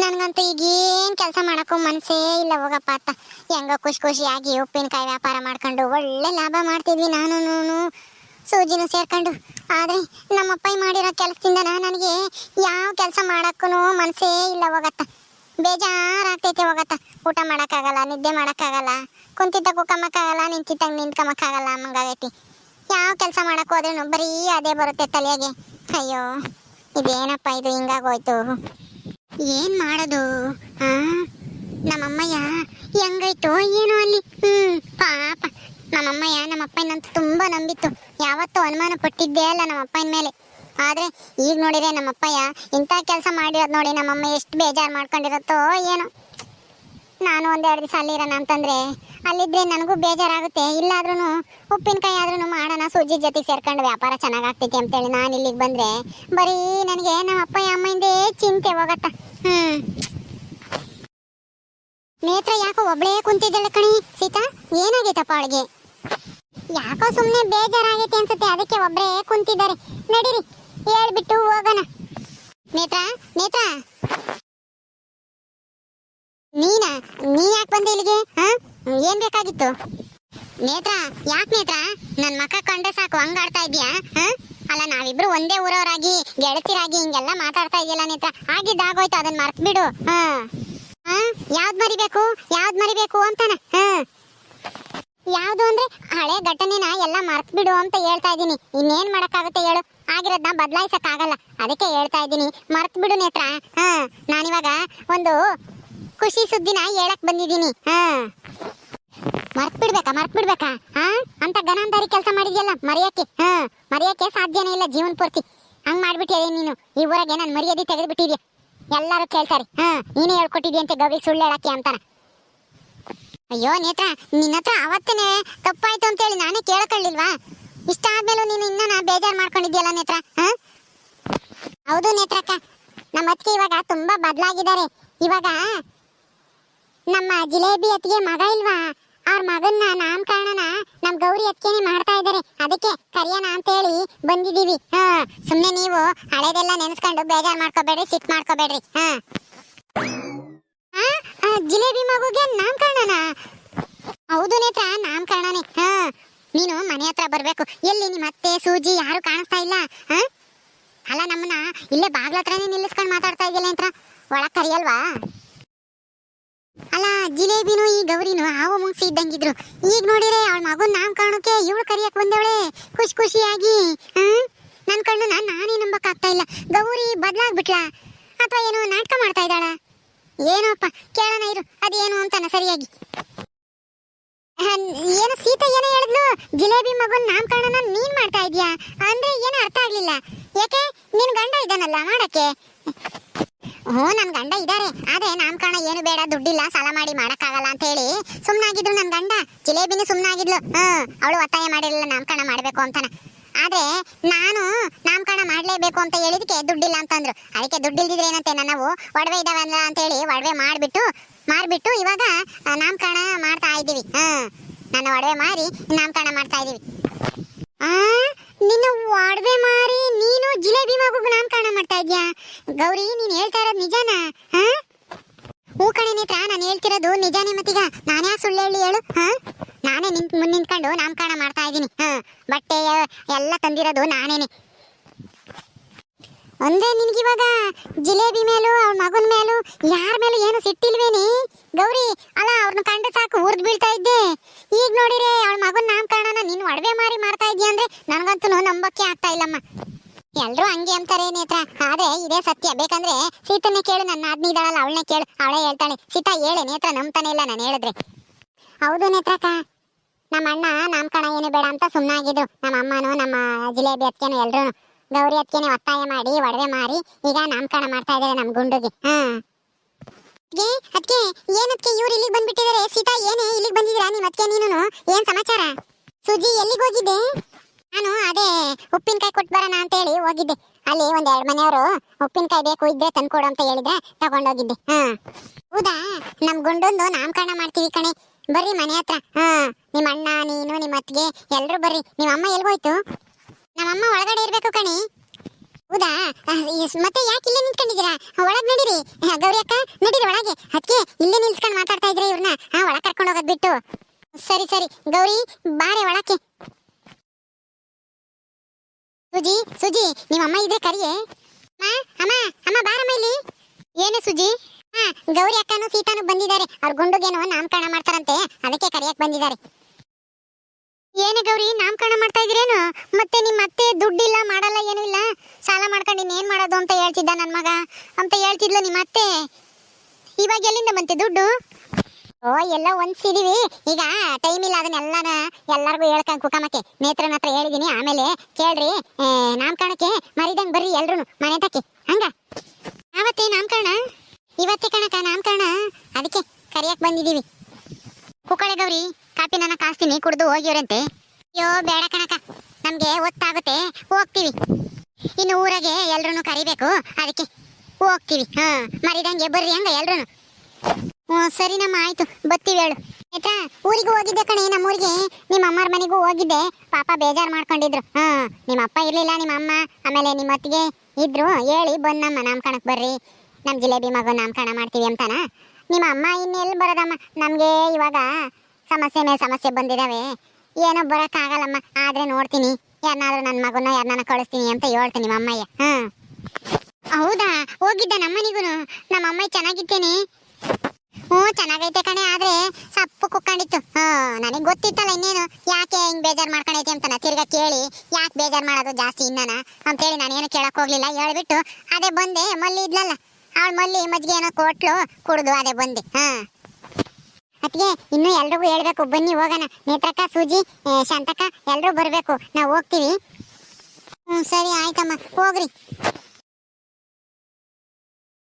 ನನ್ಗಂತೂ ಈಗ ಏನ್ ಕೆಲಸ ಮಾಡಕ್ಕೂ ಮನ್ಸೇ ಇಲ್ಲ ಹೋಗಪ್ಪ ಅತ್ತ. ಹೆಂಗ ಖುಷಿ ಖುಷಿಯಾಗಿ ಉಪ್ಪಿನಕಾಯಿ ವ್ಯಾಪಾರ ಮಾಡ್ಕೊಂಡು ಒಳ್ಳೆ ಲಾಭ ಮಾಡ್ತಿದ್ವಿ ನಾನು ಸೂಜಿನ ಸೇರ್ಕೊಂಡು. ಆದ್ರೆ ನಮ್ಮಪ್ಪ ಮಾಡಿರೋ ಕೆಲಸದಿಂದ ನನಗೆ ಯಾವ ಕೆಲಸ ಮಾಡಕ್ಕೂ ಮನ್ಸೇ ಇಲ್ಲ ಹೋಗತ್ತ. ಬೇಜಾರಾಗ್ತೈತೆ ಹೋಗತ್ತ. ಊಟ ಮಾಡಕ್ಕಾಗಲ್ಲ, ನಿದ್ದೆ ಮಾಡಕ್ಕಾಗಲ್ಲ, ಕುಂತಿದ್ದ ಕುಕ್ಕಮ್ಮಕ್ಕಾಗಲ್ಲ ನಿಂತಿದ್ದಾಗ ನಿಂತ್ಕಮ್ಮಕ್ಕಾಗಲ್ಲ ಅಮ್ಮಂಗಾಗೈತಿ ಯಾವ ಕೆಲಸ ಮಾಡಕ್ ಹೋದ್ರೂ ಬರೀ ಅದೇ ಬರುತ್ತೆ ತಲೆಗೆ. ಅಯ್ಯೋ, ಇದೇನಪ್ಪ ಇದು ಹಿಂಗಾಗೋಯ್ತು. ಏನ್ ಮಾಡೋದು? ಆ? ನಮ್ಮಮ್ಮಯ್ಯ ಹೆಂಗೈತೋ ಏನೋ ಅಲ್ಲಿ. ಹ್ಮ್, ಪಾಪ. ನಮ್ಮಮ್ಮಯ್ಯ ನಮ್ಮಪ್ಪನಂತ ತುಂಬಾ ನಂಬಿತ್ತು. ಯಾವತ್ತೂ ಅನುಮಾನ ಪಟ್ಟಿದ್ದೇ ಅಲ್ಲ ನಮ್ಮಪ್ಪನ ಮೇಲೆ. ಆದ್ರೆ ಈಗ ನೋಡಿದ್ರೆ ನಮ್ಮಪ್ಪಯ್ಯ ಇಂಥ ಕೆಲಸ ಮಾಡಿರೋದು ನೋಡಿ ನಮ್ಮಮ್ಮ ಎಷ್ಟು ಬೇಜಾರು ಮಾಡ್ಕೊಂಡಿರತ್ತೋ ಏನೋ. ನಾನು ಒಂದೆರಡು ದಿವಸ ಅಲ್ಲಿರೋಣ ಅಂತಂದ್ರೆ, ಅಲ್ಲಿದ್ರೆ ನನಗೂ ಬೇಜಾರಾಗುತ್ತೆ. ಇಲ್ಲಾದ್ರೂ ಉಪ್ಪಿನಕಾಯಿ ಆದ್ರೂ ಮಾಡೋಣ, ಸೂಜಿ ಜೊತೆ ಸೇರ್ಕೊಂಡು ವ್ಯಾಪಾರ ಚೆನ್ನಾಗಾಗ್ತೈತಿ ಅಂತೇಳಿ ನಾನು ಇಲ್ಲಿಗೆ ಬಂದ್ರೆ. ಬರೀ ನನಗೆ ನಮ್ಮ ಅಪ್ಪ ಅಮ್ಮಯಿಂದೇ ಚಿಂತೆ ಹೋಗತ್ತ. ಹ್ಞೂ ನೇತ್ರ ಯಾಕೋ ಒಬ್ಳೇ ಕುಂತಿದ್ದಾಳೆ ಕಣಿ, ಸೀತಾ? ಏನಾಗೈತಪ್ಪ ಅವಳಿಗೆ? ಯಾಕೋ ಸುಮ್ಮನೆ ಬೇಜಾರಾಗೈತೆ ಅನ್ಸುತ್ತೆ, ಅದಕ್ಕೆ ಒಬ್ಬರೇ ಕುಂತಿದ್ದಾರೆ. ನಡೀರಿ, ಹೇಳ್ಬಿಟ್ಟು ಹೋಗೋಣ. ನೇತ್ರ ನೇತ್ರ. ನೀನಾ? ನೀ ಯಾಕೆ ಬಂದೆ ಇಲ್ಲಿಗೆ? ಏನ್ ಬೇಕಾಗಿತ್ತು? ನೇತ್ರ, ಯಾಕೆ ನೇತ್ರ? ನನ್ ಮಕ್ಕ ಕಂಡ್ರೆ ಸಾಕು ಹಂಗಾಡ್ತಾ ಇದ್ಯಾ ಹಾ? ಅಲ್ಲ, ನಾವಿಬ್ರು ಒಂದೇ ಊರವರಾಗಿ, ಗೆಳತಿರಾಗಿ ಹಿಂಗೆಲ್ಲ ಮಾತಾಡ್ತಾ ಇದೆಯಲ್ಲ ನೇತ್ರ? ಆಗಿದ್ದಾಗೋಯ್ತು ಅದನ್ನ ಮರ್ತ್ ಬಿಡು ಹಾ? ಯಾವ್ದ್ ಮರಿಬೇಕು? ಯಾವ್ದು ಮರಿಬೇಕು ಅಂತಾನೆ? ಹಾ. ಯಾವುದು ಅಂದ್ರೆ, ಹಳೆ ಘಟನೆನ ಎಲ್ಲ ಮರ್ತ್ ಬಿಡು ಅಂತ ಹೇಳ್ತಾ ಇದ್ದೀನಿ. ಇನ್ನೇನ್ ಮಾಡಕ್ಕಾಗುತ್ತೆ ಹೇಳು? ಆಗಿರೋದ್ನ ಬದಲಾಯಿಸಕ್ಕಾಗಲ್ಲ. ಅದಕ್ಕೆ ಹೇಳ್ತಾ ಇದ್ದೀನಿ. ಮರ್ತ್ ಬಿಡು ನೇತ್ರ. ಹಾ. ನಾನಿವಾಗ ಒಂದು ಖುಷಿ ಸುದ್ದಿನ ಹೇಳಕ್ ಬಂದಿದ್ದೀನಿ. ಹಾ. ಮರ್ತ್ ಬಿಡ್ಬೇಕಾ ಮರ್ತ್ ಬಿಡ್ಬೇಕಾ ಹಾ? ಅಂತ ಗಣಾಂಧಾರಿ ಕೆಲಸ ಮಾಡಿದ್ಯಲ್ಲ ಮರೆಯಕ್ಕೆ ಹಾ ಮರೆಯಕ್ಕೆ ಸಾಧ್ಯನೇ ಇಲ್ಲ ಜೀವನ ಪೂರ್ತಿ. ಹಂಗ್ ಮಾಡ್ಬಿಟ್ಟಿದೆ ನೀನು. ಈ ಊರಾಗೆ ನಾನು ಮರ್ಯಾದೆ ತೆಗೆದು ಬಿಟ್ಟಿದ್ಯ ಎಲ್ಲಾರು ಕೇಳ್ತಾರೆ. ಹಾ, ನೀನೇ ಹೇಳ್ಕೊಟ್ಟಿದ್ಯಂತೆ ಗವಿ, ಸುಳ್ಳು ಹೇಳಕ್ಕೆ ಅಂತಾನ. ಅಯ್ಯೋ, ನೇತ್ರ, ನಿನ್ನ ಹತ್ರ ಅವತ್ತೇನೆ ತಪ್ಪಾಯ್ತು ಅಂತೇಳಿ ನಾನೇ ಕೇಳ್ಕೊಳ್ಳಿಲ್ವಾ? ಇಷ್ಟ ಆದ್ಮೇಲೂ ನೀನು ಇನ್ನ ನಾ ಬೇಜಾರ್ ಮಾಡ್ಕೊಂಡಿದ್ಯಲ್ಲ ನೇತ್ರ, ಹಾ? ಹೌದು ನೇತ್ರಕ್ಕ ನಮ್ಮ ಅತ್ತಿಗೆ ಇವಾಗ ತುಂಬಾ ಬದಲಾಗಿದ್ದಾರೆ. ಇವಾಗ ನಮ್ಮ ಜಿಲೇಬಿ ಅತ್ತಿಗೆ ಮಗ ಇಲ್ವಾ? ಅವ್ರ ಮಗನ್ನ ನಾಮಕರಣನ ನಮ್ ಗೌರಿ ಅತ್ತಿಗೆನೆ ಮಾಡ್ತಾ ಇದ್ದಾರೆ. ಅದಕ್ಕೆ ಕರಿಯೋಣ ಅಂತ ಹೇಳಿ ಬಂದಿದೀವಿ ಹಾ, ಸುಮ್ನೆ ನೀವು ಹಳೇದೆಲ್ಲ ನೆನೆಸ್ಕೊಂಡು ಬೇಜಾರ್ ಮಾಡ್ಕೋಬೇಡ್ರಿ, ಸಿಟ್ ಮಾಡ್ಕೋಬೇಡ್ರಿ. ಹಾ. ಜಿಲೇಬಿ ಮಗುಗೆ ನಾಮಕರಣನ ಹೌದು ನೇತ್ರ ನಾಮಕರಣನೇ ಹಾ. ನೀನು ಮನೆ ಹತ್ರ ಬರ್ಬೇಕು. ಎಲ್ಲಿ ನಿಮ್ಮ ಅತ್ತೆ, ಸೂಜಿ ಯಾರು ಕಾಣಿಸ್ತಾ ಇಲ್ಲ? ಹಾ? ಅಲ್ಲ ನಮ್ಮನ್ನ ಇಲ್ಲೇ ಬಾಗ್ಲ ಹತ್ರನೇ ನಿಲ್ಲಿಸ್ಕೊಂಡು ಮಾತಾಡ್ತಾ ಇದೆಯಲ್ಲ ಅಂತ ಒಳಗ್ ಕರಿಯಲ್ವಾ? ಅಲ್ಲ, ಜಿಲೇಬಿನು ಈ ಗೌರಿನು ಹಾವು ಮುಂಗ್ಸಿ ಇದ್ದಂಗಿದ್ರು. ಈಗ ನೋಡಿದ್ರೆ ಅವಳ ಮಗನ ನಾಮಕರಣಕ್ಕೆ ಇವಳು ಕರಿಯಕ್ ಬಂದವಳೆ. ಖುಷಿ ಖುಷಿಯಾಗಿ ನನ್ ಕಣ್ಣು ನಾನ್ ನಾನೇ ನಂಬಕ್ ಆಗ್ತಾ ಇಲ್ಲ. ಗೌರಿ ಬದ್ಲಾಗ್ಬಿಟ್ಲಾ? ಅಥವಾ ಏನೋ ನಾಟಕ ಮಾಡ್ತಾ ಇದ್ದಾಳ? ಏನೋಪ್ಪ, ಕೇಳೋಣ ಇರು. ಅದೇನು ಅಂತಾನ ಸರಿಯಾಗಿ. ಏನು ಸೀತಾ ಏನೋ ಹೇಳಿದ್ಲು? ಜಿಲೇಬಿ ಮಗನ್ ನಾಮಕರಣನ ನೀನ್ ಮಾಡ್ತಾ ಇದ್ಯಾ? ಅಂದ್ರೆ ಏನು ಅರ್ಥ ಆಗ್ಲಿಲ್ಲ. ಯಾಕೆ? ನಿನ್ ಗಂಡ ಇದ್ದಾನಲ್ಲ, ಮಾಡಕ್ಕೆ. ಹ್ಞೂ ನನ್ನ ಗಂಡ ಇದ್ದಾರೆ ಆದ್ರೆ ನಾಮಕರಣ ಏನು ಬೇಡ, ದುಡ್ಡಿಲ್ಲ, ಸಾಲ ಮಾಡಿ ಮಾಡೋಕ್ಕಾಗಲ್ಲ ಅಂತ ಹೇಳಿ ಸುಮ್ಮನಾಗಿದ್ರು ನನ್ನ ಗಂಡ. ಜಿಲೇಬಿನೇ ಸುಮ್ಮನಾಗಿದ್ಲು ಹ್ಞೂ, ಅವಳು ಒತ್ತಾಯ ಮಾಡಿರಲಿಲ್ಲ ನಾಮಕರಣ ಮಾಡಬೇಕು ಅಂತಾನೆ. ಆದ್ರೆ ನಾನು ನಾಮಕರಣ ಮಾಡಲೇಬೇಕು ಅಂತ ಹೇಳಿದಕ್ಕೆ ದುಡ್ಡಿಲ್ಲ ಅಂತಂದ್ರು. ಅದಕ್ಕೆ ದುಡ್ಡಿಲ್ದಿದ್ರೆ ಏನಂತೆ ನಾವು ಒಡವೆ ಇದಾವಲ್ಲ ಅಂತ ಹೇಳಿ ಒಡವೆ ಮಾಡಿಬಿಟ್ಟು, ಮಾರ್ಬಿಟ್ಟು ಇವಾಗ ನಾಮಕರಣ ಮಾಡ್ತಾ ಇದ್ದೀವಿ. ಹ್ಮ್ ನನ್ನ ಒಡವೆ ಮಾರಿ ನಾಮಕರಣ ಮಾಡ್ತಾ ಇದ್ದೀವಿ. ಆ, ನಿನ್ನ ಒಡವೆ ಮಾರಿ ನೀನು ಜಿಲೇಬಿ ಮಗು ನಾಮಕರಣ ಮಾಡ್ತಾ ಇದ್ಯಾ? ಗೌರಿ, ನೀನ್ ಹೇಳ್ತಾ ಇರೋದು ನಿಜನಾ? ಹಾ? ಕಣೆ ನೇತ್ರ ನಾನು ಹೇಳ್ತಿರೋದು ನಿಜಾನೇ ಮತ್ತೀಗ. ನಾನೇ ಸುಳ್ಳು ಹೇಳಿ ಹೇಳು, ಹಾ? ನಾನೇ ನಿಂತ್ ಮುಂದೆ ನಿಂತ್ಕೊಂಡು ನಾಮಕರಣ ಮಾಡ್ತಾ ಇದ್ದೀನಿ ಬಟ್ಟೆ ಎಲ್ಲ ತಂದಿರೋದು ನಾನೇನೆ. ಅಂದ್ರೆ ನಿನ್ಗಿವಾಗ ಜಿಲೇಬಿ ಮೇಲೂ, ಅವ್ರ ಮಗನ ಮೇಲೂ, ಯಾರ ಮೇಲೂ ಏನು ಸಿಟ್ಟಿಲ್ವೇನಿ? ಗೌರಿ ಅಲ್ಲ ಅವ್ರನ್ನ ಕಂಡ್ರೆ ಸಾಕು, ಉರ್ದ್ ಬೀಳ್ತಾ ಇದ್ದೆ. ಈಗ ನೋಡಿರಿ, ಅವ್ಳ ಮಗನ ನಾಮಕರಣನ ನೀನು ಒಡವೆ ಮಾರಿ ಮಾಡ್ತಾ ಇದೀಯ ಅಂದ್ರೆ ನನಗಂತೂ ನಂಬಕ್ಕೆ ಆಗ್ತಾ ಇಲ್ಲಮ್ಮ. ಎಲ್ರೂ ಹಂಗೆ ಅಂತಾರೆ ನೇತ್ರ. ಆದ್ರೆ ಇದೇ ಸತ್ಯ. ಬೇಕಂದ್ರೆ ಸೀತನ್ನೇ ಕೇಳು, ನನ್ನ ಆದ್ನಿ ಇದ್ದಾಳಲ್ಲ ಅವಳನ್ನೇ ಕೇಳು. ಅವಳೇ ಹೇಳ್ತಾಳೆ. ಸೀತಾ ಹೇಳೆ, ನೇತ್ರ ನಂಬ್ತಾನೆ ಇಲ್ಲ, ನಾನು ಹೇಳಿದ್ರೆ. ಹೌದು ನೇತ್ರಕ್ಕ. ನಮ್ಮ ಅಣ್ಣ ನಾಮಕರಣ ಏನು ಬೇಡ ಅಂತ ಸುಮ್ಮನಾಗಿದ್ರು ನಮ್ಮ ಅಮ್ಮನೂ, ನಮ್ಮ ಜಿಲೇಬಿ ಅತ್ಕೆನು ಎಲ್ರು ಗೌರಿ ಅತ್ಕೆನೆ ಒತ್ತಾಯ ಮಾಡಿ, ಒಡವೆ ಮಾರಿ, ಈಗ ನಾಮಕರಣ ಮಾಡ್ತಾ ಇದ್ದಾರೆ ನಮ್ಮ ಗುಂಡುಗೆ. ಹಾ. ಅದಕ್ಕೆ ಏನಕ್ಕೆ ಇವ್ರು ಇಲ್ಲಿಗೆ ಬಂದ್ಬಿಟ್ಟಿದ್ದಾರೆ ಸೀತಾ, ಏನೇ ಇಲ್ಲಿಗೆ ಬಂದಿದ್ದೀರಾ ನಿಮ್ಮ ಅತ್ಕೆ ನೀನು ಏನ್ ಸಮಾಚಾರ? ಸುಜಿ ಎಲ್ಲಿಗೆ ಹೋಗಿದ್ದೆ? ನಾನು ಅದೇ ಉಪ್ಪಿನಕಾಯಿ ಕೊಟ್ಟು ಬರೋಣ ಅಂತ ಹೇಳಿ ಹೋಗಿದ್ದೆ. ಅಲ್ಲಿ ಒಂದ್ ಎರಡ್ ಮನೆಯವರು ಉಪ್ಪಿನಕಾಯಿ ಬೇಕು ಇದ್ರೆ ತಂದ್ಕೊಡು ಅಂತ ಹೇಳಿದ್ರೆ ತಗೊಂಡೋಗಿದ್ದೆ. ಹಾ. ಹೌದಾ? ನಮ್ ಗುಂಡೊಂದು ನಾಮಕರಣ ಮಾಡ್ತೀವಿ ಕಣೆ. ಬರ್ರಿ ಮನೆ ಹತ್ರ. ಹಾ. ನಿಮ್ಮ ಅಣ್ಣ, ನೀನು ನಿಮ್ಮ ಅತ್ತಿಗೆ ಎಲ್ರು ಬರ್ರಿ. ನಿಮ್ಮ ಅಮ್ಮ ಎಲ್ಗೋಯ್ತು? ನಮ್ಮಮ್ಮ ಒಳಗಡೆ ಇರ್ಬೇಕು ಕಣಿ. ಹೌದಾ? ಮತ್ತೆ ಯಾಕೆ ಇಲ್ಲೇ ನಿಂತ್ಕೊಂಡಿದ್ದೀರಾ? ಒಳಗ್ ನಡೀರಿ. ಗೌರಿ ಅಕ್ಕ, ನಡೀರಿ ಒಳಗೆ. ಅದಕ್ಕೆ ಇಲ್ಲೇ ನಿಲ್ಸ್ಕೊಂಡು ಮಾತಾಡ್ತಾ ಇದ್ರೆ ಇವ್ರನ್ನ ಹಾ ಒಳಗ್ ಕರ್ಕೊಂಡು ಹೋಗೋದ್ ಬಿಟ್ಟು. ಸರಿ ಸರಿ. ಗೌರಿ, ಬಾರೆ ಒಳಕ್ಕೆ. ಸುಜಿ ಸುಜಿ ನಿಮ್ಮ ಅಮ್ಮ ಇದ್ರೆ ಕರಿಯೇ. ಅಮ್ಮ ಅಮ್ಮ ಅಮ್ಮ ಬಾರಮ್ಮ ಇಲ್ಲಿ. ಏನು ಸುಜಿ? ಹಾ, ಗೌರಿ ಅಕ್ಕನು ಸೀತಾನು ಬಂದಿದ್ದಾರೆ. ಅವ್ರ ಗುಂಡುಗೇನೋ ನಾಮಕರಣ ಮಾಡ್ತಾರಂತೆ. ಅದಕ್ಕೆ ಕರಿಯಕ್ ಬಂದಿದ್ದಾರೆ. ಏನು ಗೌರಿ, ನಾಮಕರಣ ಮಾಡ್ತಾ ಇದ್ರೇನು ಮತ್ತೆ ನಿಮ್ಮ ಅತ್ತೆ ದುಡ್ಡಿಲ್ಲ, ಮಾಡಲ್ಲ, ಏನೂ ಇಲ್ಲ? ಸಾಲ ಮಾಡ್ಕೊಂಡು ಏನ್ ಮಾಡೋದು ಅಂತ ಹೇಳ್ತಿದ್ದ ನನ್ನ ಮಗ? ಅಂತ ಹೇಳ್ತಿದ್ಲು ನಿಮ್ಮ ಅತ್ತೆ. ಇವಾಗ ಎಲ್ಲಿಂದ ಬಂತೆ ದುಡ್ಡು? ಓ, ಎಲ್ಲ ಒಂದ್ಸಿದೀವಿ ಈಗ ಟೈಮ್ ಇಲ್ಲ ಅದನ್ನೆಲ್ಲನ ಎಲ್ಲರಿಗೂ ಹೇಳ್ಕೊಂಡು ಕುಕಮಕ್ಕೆ. ನೇತ್ರನ ಹತ್ರ ಹೇಳಿದೀನಿ, ಆಮೇಲೆ ಕೇಳ್ರಿ ನಾಮಕರಣಕ್ಕೆ ಮರಿದಂಗ್ ಬರ್ರಿ ಎಲ್ರು ಮನೆ ತಕ್ಕೆ. ಹಂಗ? ಯಾವತ್ತೇ ನಾಮಕರಣ? ಇವತ್ತೇ ಕಣಕ ನಾಮಕರಣ? ಅದಕ್ಕೆ ಕರಿಯಕ್ ಬಂದಿದೀವಿ. ಕುಕ್ಕಳೆ ಗೌರಿ ಕಾಪಿ ನನ್ನ ಕಾಸ್ತೀನಿ, ಕುಡ್ದು ಹೋಗಿವ್ರಂತೆ. ಅಯ್ಯೋ, ಬೇಡ ಕಣಕ ನಮ್ಗೆ ಒತ್ತಾಗುತ್ತೆ, ಹೋಗ್ತೀವಿ. ಇನ್ನು ಊರಾಗೆ ಎಲ್ರು ಕರಿಬೇಕು, ಅದಕ್ಕೆ ಹೋಗ್ತೀವಿ. ಹಾ, ಮರಿದಂಗೆ ಬರ್ರಿ ಹಂಗ ಎಲ್ರು ಸರಿ ನಮ್ಮ ಆಯ್ತು. ಬತ್ತೀವಿ ಹೇಳು ಆಯ್ತಾ ಊರಿಗೆ ಹೋಗಿದ್ದೆ ಕಣೆ, ನಮ್ಮ ಊರಿಗೆ. ನಿಮ್ಮ ಅಮ್ಮರ ಮನೆಗೂ ಹೋಗಿದ್ದೆ. ಪಾಪ ಬೇಜಾರು ಮಾಡ್ಕೊಂಡಿದ್ರು. ಹಾ ನಿಮ್ಮ ಅಪ್ಪ ಇರ್ಲಿಲ್ಲ, ನಿಮ್ಮ ಅಮ್ಮ, ಆಮೇಲೆ ನಿಮ್ಮ ಅತ್ತಿಗೆ ಇದ್ರು. ಹೇಳಿ ಬಂದಮ್ಮ ನಾಮಕರಣಕ್ಕೆ ಬರ್ರಿ. ನಮ್ಮ ಜಿಲೇಬಿ ಮಗು ನಾಮಕರಣ ಮಾಡ್ತೀವಿ ಅಂತಾನ? ನಿಮ್ಮ ಅಮ್ಮ ಇನ್ನೆಲ್ಲಿ ಬರೋದಮ್ಮ? ನಮಗೆ ಇವಾಗ ಸಮಸ್ಯೆ ಮೇಲೆ ಸಮಸ್ಯೆ ಬಂದಿದಾವೆ. ಏನೋ ಬರೋಕ್ಕಾಗಲ್ಲಮ್ಮ ಆದ್ರೆ ನೋಡ್ತೀನಿ. ಯಾರನ್ನಾದ್ರೂ ನನ್ನ ಮಗನ, ಯಾರನ್ನ ಕಳಿಸ್ತೀನಿ ಅಂತ ಹೇಳ್ತೀನಿ ನಿಮ್ಮ ಅಮ್ಮಯ್ಯ. ಹ್ಮ್ ಹೌದಾ? ಹೋಗಿದ್ದ ನಮ್ಮನಿಗೂ ನಮ್ಮ ಅಮ್ಮ ಚೆನ್ನಾಗಿದ್ದೇನೆ. ಹ್ಞೂ, ಚೆನ್ನಾಗೈತೆ ಕಣೆ, ಆದ್ರೆ ಸಪ್ಪು ಕುಕ್ಕೊಂಡಿತ್ತು. ಹಾ, ನನಗೆ ಗೊತ್ತಿತ್ತಲ್ಲ ಇನ್ನೇನು. ಯಾಕೆ ಹಿಂಗ್ ಬೇಜಾರ್ ಮಾಡ್ಕೊಂಡೈತೆ ಅಂತ ತಿರ್ಗಾ ಕೇಳಿ. ಯಾಕೆ ಬೇಜಾರ್ ಮಾಡೋದು ಜಾಸ್ತಿ ಇನ್ನನ ಅಂತೇಳಿ ನಾನೇನು ಕೇಳಕ್ ಹೋಗ್ಲಿಲ್ಲ, ಹೇಳ್ಬಿಟ್ಟು ಅದೇ ಬಂದೆ, ಮಲ್ಲಿ ಇದ್ಲಲ್ಲ. ಅವಳು ಮಲ್ಲಿ ಮಜ್ಜಿಗೆ ಏನೋ ಕೊಟ್ಲು, ಕುಡ್ದು ಅದೇ ಬಂದೆ. ಹಾ. ಅತ್ತಿಗೆ, ಇನ್ನು ಎಲ್ರಿಗೂ ಹೇಳ್ಬೇಕು, ಬನ್ನಿ ಹೋಗೋಣ. ನೇತ್ರಕ್ಕ, ಸೂಜಿ ಶಾಂತಕ್ಕ ಬರಬೇಕು ಬರ್ಬೇಕು. ನಾವು ಹೋಗ್ತೀವಿ. ಹ್ಞೂ ಸರಿ, ಆಯ್ತಮ್ಮ. ಹೋಗ್ರಿ.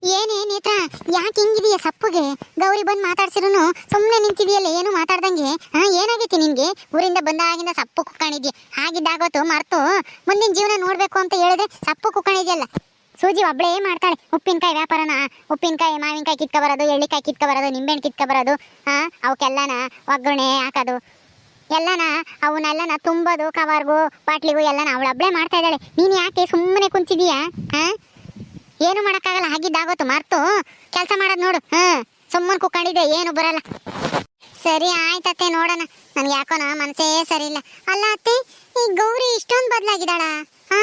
ಏನೇ ನೇತ್ರ, ಯಾಕೆ ಹಿಂಗಿದೀಯ ಸಪ್ಪಗೆ? ಗೌರಿ ಬಂದು ಮಾತಾಡ್ಸಿರುನು ಸುಮ್ಮನೆ ನಿಂತಿದೆಯಲ್ಲ, ಏನು ಮಾತಾಡ್ದಂಗೆ? ಹಾ, ಏನಾಗೈತಿ ನಿನ್ಗೆ? ಊರಿಂದ ಬಂದಾಗಿಂದ ಸಪ್ಪು ಕುಕ್ಕೊಂಡಿದ್ಯ ಹಾಗಿದ್ದಾಗೋತು ಮರ್ತು? ಮುಂದಿನ ಜೀವನ ನೋಡ್ಬೇಕು ಅಂತ ಹೇಳಿದ್ರೆ ಸಪ್ಪು ಕುಕ್ಕಾಣಿದ್ಯಲ್ಲ? ಸೂಜಿ ಒಬ್ಳೇ ಮಾಡ್ತಾಳೆ. ಉಪ್ಪಿನಕಾಯಿ ವ್ಯಾಪಾರನ, ಉಪ್ಪಿನಕಾಯಿ, ಮಾವಿನಕಾಯಿ ಕಿತ್ಕ ಬರೋದು ಎಳ್ಳಿಕಾಯಿ ಕಿತ್ಕ ಬರೋದು ನಿಂಬೆಹಣ್ಣು ಕಿತ್ಕ ಬರೋದು ಹಾ, ಅವಕ್ಕೆಲ್ಲನ ಒಗ್ಗರಣೆ ಹಾಕೋದು. ಎಲ್ಲನ, ಅವನ್ನೆಲ್ಲನ ತುಂಬೋದು, ಕವರ್ಗೂ ಬಾಟ್ಲಿಗೂ ಎಲ್ಲನ ಅವಳೊಬ್ಳೇ ಮಾಡ್ತಾ ಇದ್ದಾಳೆ. ನೀನು ಯಾಕೆ ಸುಮ್ಮನೆ ಕುಂತಿದೀಯಾ? ಹಾ? ಏನು ಮಾಡಕ್ಕಾಗಲ್ಲ, ಹಾಗಿದ್ದಾಗೋತು ಮರ್ತು. ಕೆಲಸ ಮಾಡೋದು ನೋಡು. ಹಾ ಸುಮ್ಮನೆ ಕುಕ್ಕೊಂಡಿದ್ದೆ ಏನು ಬರಲ್ಲ. ಸರಿ ಆಯ್ತತ್ತೆ ನೋಡೋಣ. ನನ್ಗೆ ಯಾಕೋನ ಮನಸ್ಸೇ ಸರಿ ಇಲ್ಲ ಅಲ್ಲ ಅತ್ತೆ, ಈ ಗೌರಿ ಇಷ್ಟೊಂದು ಬದಲಾಗಿದ್ದಾಳ? ಹಾ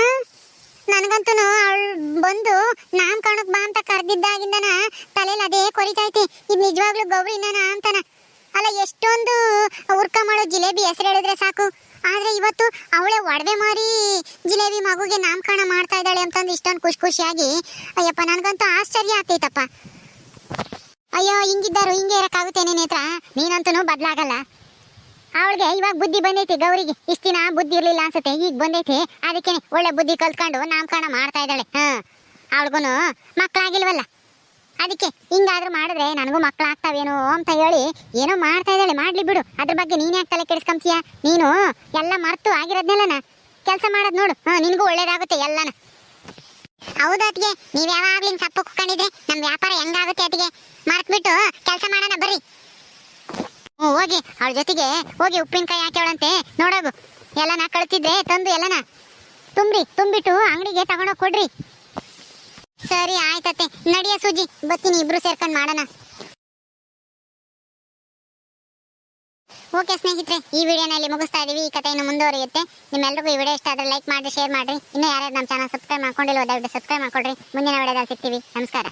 ನನಗಂತೂ ಅವಳು ಬಂದು ನಾಮಕರಣಕ್ಕೆ ಬಾ ಅಂತ ಕರೆದಿದ್ದಾಗಿಂದನ ತಲೆಯಲ್ಲಿ ಅದೇ ಕೊರಿತೈತಿ. ಇದು ನಿಜವಾಗ್ಲೂ ಗೌರಿನ ಅಂತಾನ. ಅಲ್ಲ, ಎಷ್ಟೊಂದು ಉರ್ಕ ಮಾಡೋ ಜಿಲೇಬಿ ಹೆಸರು ಹೇಳಿದ್ರೆ ಸಾಕು. ಆದ್ರೆ ಇವತ್ತು ಅವಳೆ ಒಡವೆ ಮಾರಿ ಜಿಲೇಬಿ ಮಗುಗೆ ನಾಮಕರಣ ಮಾಡ್ತಾ ಇದ್ದಾಳೆ ಅಂತಂದು ಇಷ್ಟೊಂದು ಖುಷಿ ಖುಷಿಯಾಗಿ, ಅಯ್ಯಪ್ಪ, ನನಗಂತೂ ಆಶ್ಚರ್ಯ ಆಗ್ತೈತಪ್ಪ. ಅಯ್ಯೋ, ಹಿಂಗಿದ್ದಾರು, ಹಿಂಗೆ ಇರಕ್ಕಾಗುತ್ತೇನೆ ನೇತ್ರ ನೀನಂತೂ ಬದಲಾಗಲ್ಲ. ಅವಳಿಗೆ ಇವಾಗ ಬುದ್ಧಿ ಬಂದೈತಿ ಗೌರಿಗೆ. ಇಷ್ಟ ದಿನ ಬುದ್ಧಿ ಇರಲಿಲ್ಲ ಅನ್ಸುತ್ತೆ, ಈಗ ಬಂದೈತಿ. ಅದಕ್ಕೆ ಒಳ್ಳೆ ಬುದ್ಧಿ ಕಲ್ತ್ಕೊಂಡು ನಾಮಕರಣ ಮಾಡ್ತಾ ಇದ್ದಾಳೆ. ಹಾಂ ಅವಳಿಗೂ ಮಕ್ಕಳಾಗಿಲ್ವಲ್ಲ? ಅದಕ್ಕೆ ಹಿಂಗಾದ್ರೂ ಮಾಡಿದ್ರೆ ನನಗೂ ಮಕ್ಕಳು ಆಗ್ತಾವೇನೋ ಅಂತ ಹೇಳಿ ಏನೋ ಮಾಡ್ತಾ ಇದ್ದಾಳೆ. ಮಾಡ್ಲಿ ಬಿಡು. ಅದ್ರ ಬಗ್ಗೆ ನೀನೇ ಯಾಕೆ ತಲೆ ಕೆಡಿಸ್ಕೊಂತೀಯ? ನೀನು ಎಲ್ಲ ಮರ್ತು ಆಗಿರೋದ್ನೆಲ್ಲನ? ಕೆಲಸ ಮಾಡೋದು ನೋಡು. ಹಾ, ನಿನಗೂ ಒಳ್ಳೇದಾಗುತ್ತೆ ಎಲ್ಲನ. ಹೌದು ಅತ್ತಿಗೆ. ನೀವ್ ಯಾವಾಗ್ಲಿಂದ ಸಪ್ಪು ಕುಕ್ಕೊಂಡಿದ್ರೆ ನಮ್ಮ ವ್ಯಾಪಾರ ಹೆಂಗಾಗುತ್ತೆ ಅತ್ತಿಗೆ? ಮರ್ತ್ಬಿಟ್ಟು ಕೆಲಸ ಮಾಡೋಣ ಬರ್ರಿ. ಹ್ಞೂ, ಹೋಗಿ. ಅವಳ ಜೊತೆಗೆ ಹೋಗಿ ಉಪ್ಪಿನಕಾಯಿ ಹಾಕ್ಯವಳಂತೆ ನೋಡೋಗು. ಎಲ್ಲನ ಕಳ್ತಿದ್ರೆ ತಂದು ಎಲ್ಲನ. ತುಂಬ್ರಿ, ತುಂಬಿಟ್ಟು ಅಂಗಡಿಗೆ ತಗೊಂಡೋಗಿ ಕೊಡ್ರಿ. ಸರಿ, ಆಯ್ತತ್ತೆ. ನಡಿಯ ಸೂಜಿ. ಬತ್ತೀನಿ ಇಬ್ರು ಸೇರ್ಕೊಂಡು ಮಾಡೋಣ. ಓಕೆ ಸ್ನೇಹಿತರೆ, ಈ ವಿಡಿಯೋನಲ್ಲಿ ಮುಗಿಸ್ತಾ ಇದೀವಿ. ಈ ಕಥೆಯನ್ನು ಮುಂದುವರಿಯುತ್ತೆ. ನಿಮ್ಮೆಲ್ಲರಿಗೂ ಈ ವಿಡಿಯೋ ಇಷ್ಟ ಆದ್ರೆ ಲೈಕ್ ಮಾಡಿ ಶೇರ್ ಮಾಡಿ ಇನ್ನೂ ಯಾರ್ಯಾರು ನಮ್ಮ ಚಾನಲ್ ಸಬ್ಸ್ಕ್ರೈಬ್ ಮಾಡ್ಕೊಂಡಿಲ್ಲ ದಯವಿಟ್ಟು ಸಬ್ಸ್ಕ್ರೈಬ್ ಮಾಡ್ಕೊಳ್ರಿ. ಮುಂದಿನ ವಿಡಿಯೋದಲ್ಲಿ ಸಿಗ್ತೀವಿ. ನಮಸ್ಕಾರ.